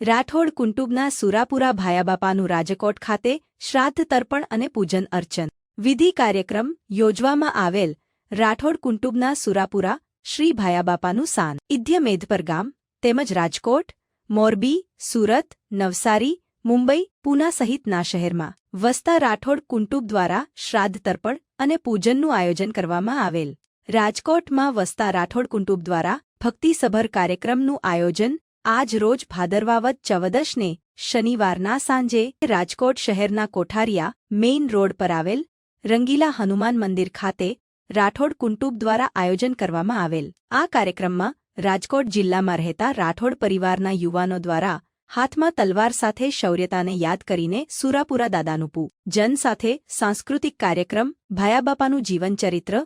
રાઠોડ કુંટુબના સુરાપુરા ભાયાબાપાનું રાજકોટ ખાતે શ્રાદ્ધ તર્પણ અને પૂજન અર્ચન. વિધિ કાર્યક્રમ યોજવામાં આવેલ રાઠોડ કુંટુબના સુરાપુરા શ્રી ભાયાબાપાનું સાન. ઇધ્ય મેધપર ગામ, તેમજ રાજકોટ, મોરબી, સુરત, નવસારી, મુંબઈ, પૂના સહિતના શહેરમાં વસતા રાઠોડ કુંટુબ દ્વારા શ્રાદ્ધ તર્પણ અને પૂજનનું આયોજન કરવામાં આવેલ. રાજકોટમાં વસતા રાઠોડ કુંટુબ દ્વારા ભક્તિસભર કાર્યક્રમનું આયોજન આજ રોજ ભાદરવાવત ચૌદશને શનિવારના સાંજે રાજકોટ શહેરના કોઠારિયા મેઇન રોડ પર આવેલ રંગીલા હનુમાન મંદિર ખાતે રાઠોડ કુંટુબ દ્વારા આયોજન કરવામાં આવેલ. આ કાર્યક્રમમાં રાજકોટ જિલ્લામાં રહેતા રાઠોડ પરિવારના યુવાનો દ્વારા હાથમાં તલવાર સાથે શૌર્યતાને યાદ કરીને સુરાપુરા દાદાનું પૂ જન સાથે સાંસ્કૃતિક કાર્યક્રમ, ભાયાબાપાનું જીવનચરિત્ર,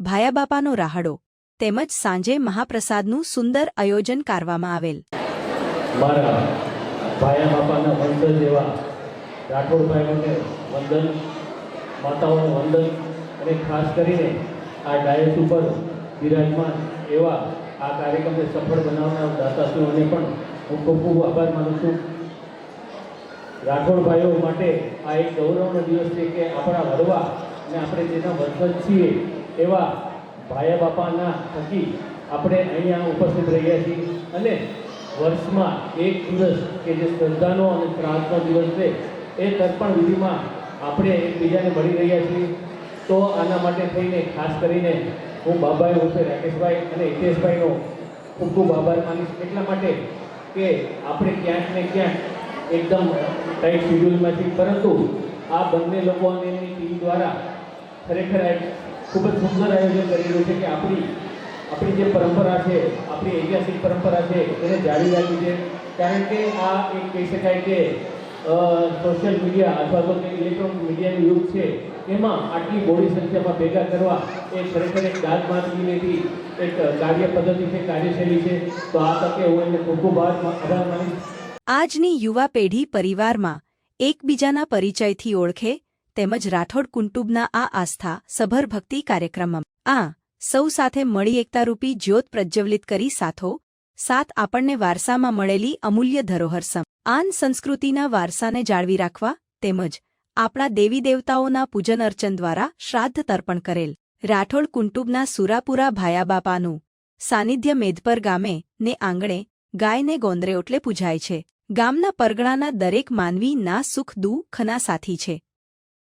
ભાયાબાપાનો રાહડો, તેમજ સાંજે મહાપ્રસાદનું સુંદર આયોજન કરવામાં આવેલ. મારા ભાયા બાપાના વંદન જેવા રાઠોડભાઈઓને વંદન, માતાઓને વંદન અને ખાસ કરીને આ ડાયસ ઉપર બિરાજમાન એવા આ કાર્યક્રમને સફળ બનાવનાર દાતાશ્રીઓને પણ હું ખૂબ ખૂબ આભાર માનું છું. રાઠોડભાઈઓ માટે આ એક ગૌરવનો દિવસ છે કે આપણા વડવા અને આપણે જેના વંશજ છીએ એવા ભાયા બાપાના થકી આપણે અહીંયા ઉપસ્થિત રહ્યા છીએ અને વર્ષમાં એક દિવસ કે જે શ્રદ્ધાનો અને પ્રાર્થનો દિવસ છે, એ તર્પણ વિધિમાં આપણે એકબીજાને મળી રહ્યા છીએ. તો આના માટે થઈને ખાસ કરીને હું બાબાઈ ઉર્ફે રાકેશભાઈ અને હિતેશભાઈનો ખૂબ ખૂબ આભાર માનીશ. એટલા માટે કે આપણે ક્યાંક ને ક્યાંક એકદમ ટાઈટ શિડ્યુલમાંથી, પરંતુ આ બંને લોકો અને એમની ટીમ દ્વારા ખરેખર ખૂબ જ સુંદર આયોજન કરી રહ્યું છે કે આપણી આપણી જે પરંપરા છે, આપણી ઐતિહાસિક પરંપરા છે, એને જાળવી રાખી છે. કારણ કે આ એક કહી શકાય કે સોશિયલ મીડિયા અથવા તો ઇલેક્ટ્રોનિક મીડિયાનું યુગ છે, એમાં આટલી બોડી સંખ્યામાં ભેગા કરવા એ ખરેખર એક દાદ માતગીરીથી એક કાર્ય પદ્ધતિ છે, કાર્યશૈલી છે. તો આ તકે હું એમને ખૂબ ખૂબ આભાર માનીશ. આજની યુવા પેઢી પરિવારમાં એકબીજાના પરિચયથી ઓળખે તેમજ રાઠોડ કુંટુબના આ આસ્થા સભર ભક્તિ કાર્યક્રમમાં. આ સૌ સાથે મળી એકતારૂપી જ્યોત પ્રજ્વલિત કરી સાથો સાથ આપણને વારસામાં મળેલી અમૂલ્ય ધરોહર સમ. આન સંસ્કૃતિના વારસાને જાળવી રાખવા તેમજ આપણા દેવી દેવતાઓના પૂજન અર્ચન દ્વારા શ્રાદ્ધ તર્પણ કરેલ. રાઠોડ કુંટુબના સુરાપુરા ભાયાબાપાનું સાનિધ્ય મેધપર ગામે ને આંગણે ગાયને ગોંદરે ઓટલે પૂજાય છે. ગામના પરગણાના દરેક માનવી ના સુખ દુઃખના સાથી છે.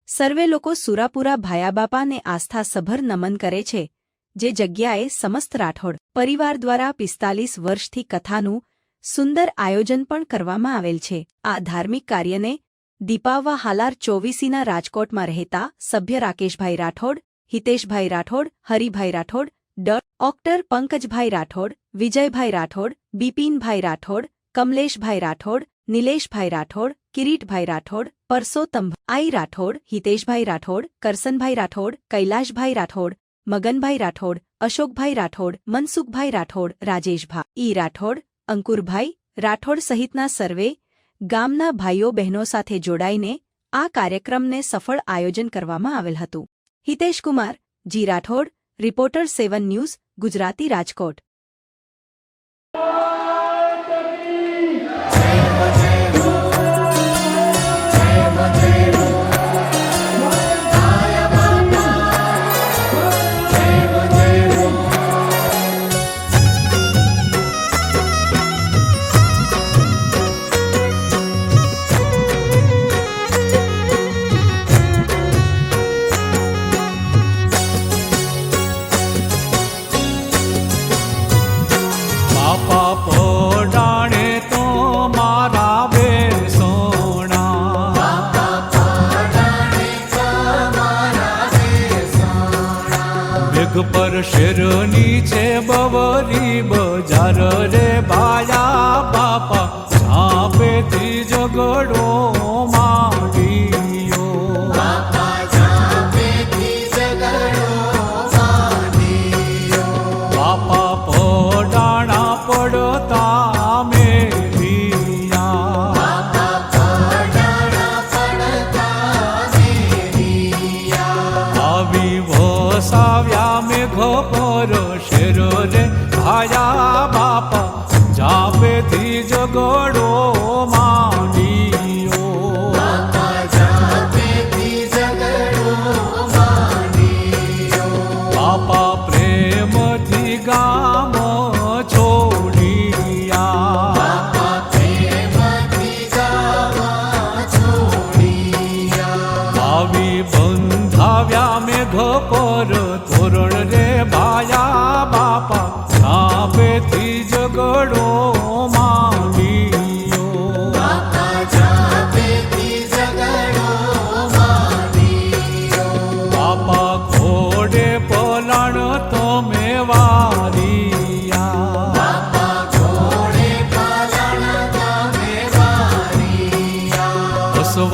સર્વે લોકો સુરાપુરા ભાયાબાપાને આસ્થાસભર નમન કરે છે. જે જગ્યાએ સમસ્ત રાઠોડ પરિવાર દ્વારા પિસ્તાલીસ વર્ષથી કથાનું સુંદર આયોજન પણ કરવામાં આવેલ છે. આ ધાર્મિક કાર્યને દીપાવવા હાલાર ચોવીસીના રાજકોટમાં રહેતા સભ્ય રાકેશભાઈ રાઠોડ, હિતેશભાઈ રાઠોડ, હરિભાઈ રાઠોડ, ડ ઓક્ટર પંકજભાઈ રાઠોડ, વિજયભાઈ રાઠોડ, બિપિનભાઈ રાઠોડ, કમલેશભાઈ રાઠોડ, નિલેશભાઈ રાઠોડ, કિરીટભાઈ રાઠોડ પરસોત્તમ આઈ રાઠોડ, હિતેશભાઈ રાઠોડ, કરસનભાઈ રાઠોડ, કૈલાશભાઈ રાઠોડ મગનભાઈ રાઠોડ, અશોકભાઈ રાઠોડ, મનસુખભાઈ રાઠોડ, રાજેશભા. ઈ રાઠોડ, અંકુરભાઈ રાઠોડ સહિતના સર્વે ગામના ભાઈઓ બહેનો સાથે જોડાઈને આ કાર્યક્રમને સફળ આયોજન કરવામાં આવેલ હતું. Hiteshkumar G Rathod, reporter seven news, Gujarati Rajkot. શેરની છે બવરી બજાર રે ભાયા બાપા સાપેથી ઝઘડો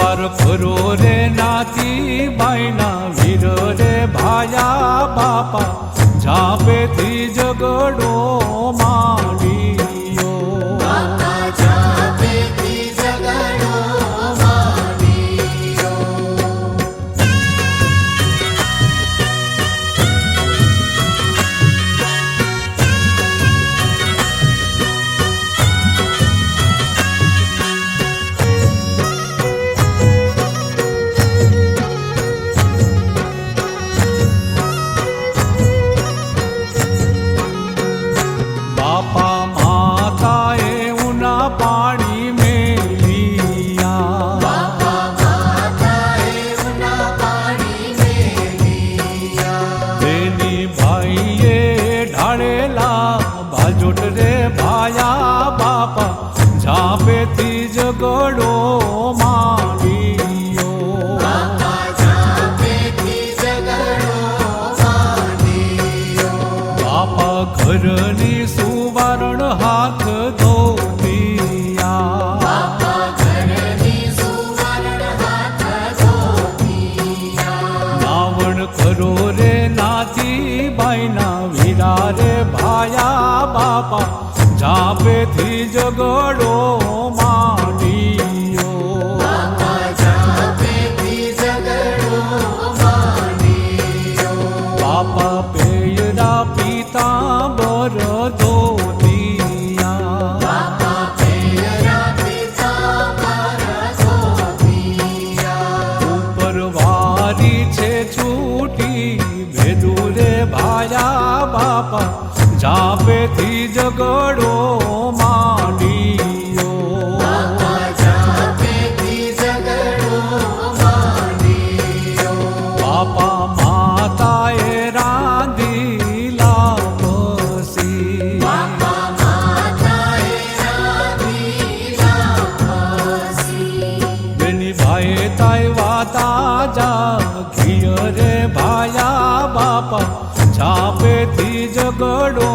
સવાર ફરો રે નાતી બાયના વીર રે ભાયા બાપા. જાપેથી જગડો માંડ્યો બાપા જાપેથી ઝઘડો માંડ્યો બાપા પેયરા પીતાંબર ધોતિયા ભાયા બાપા જાપેથી ઝઘડો பாடோ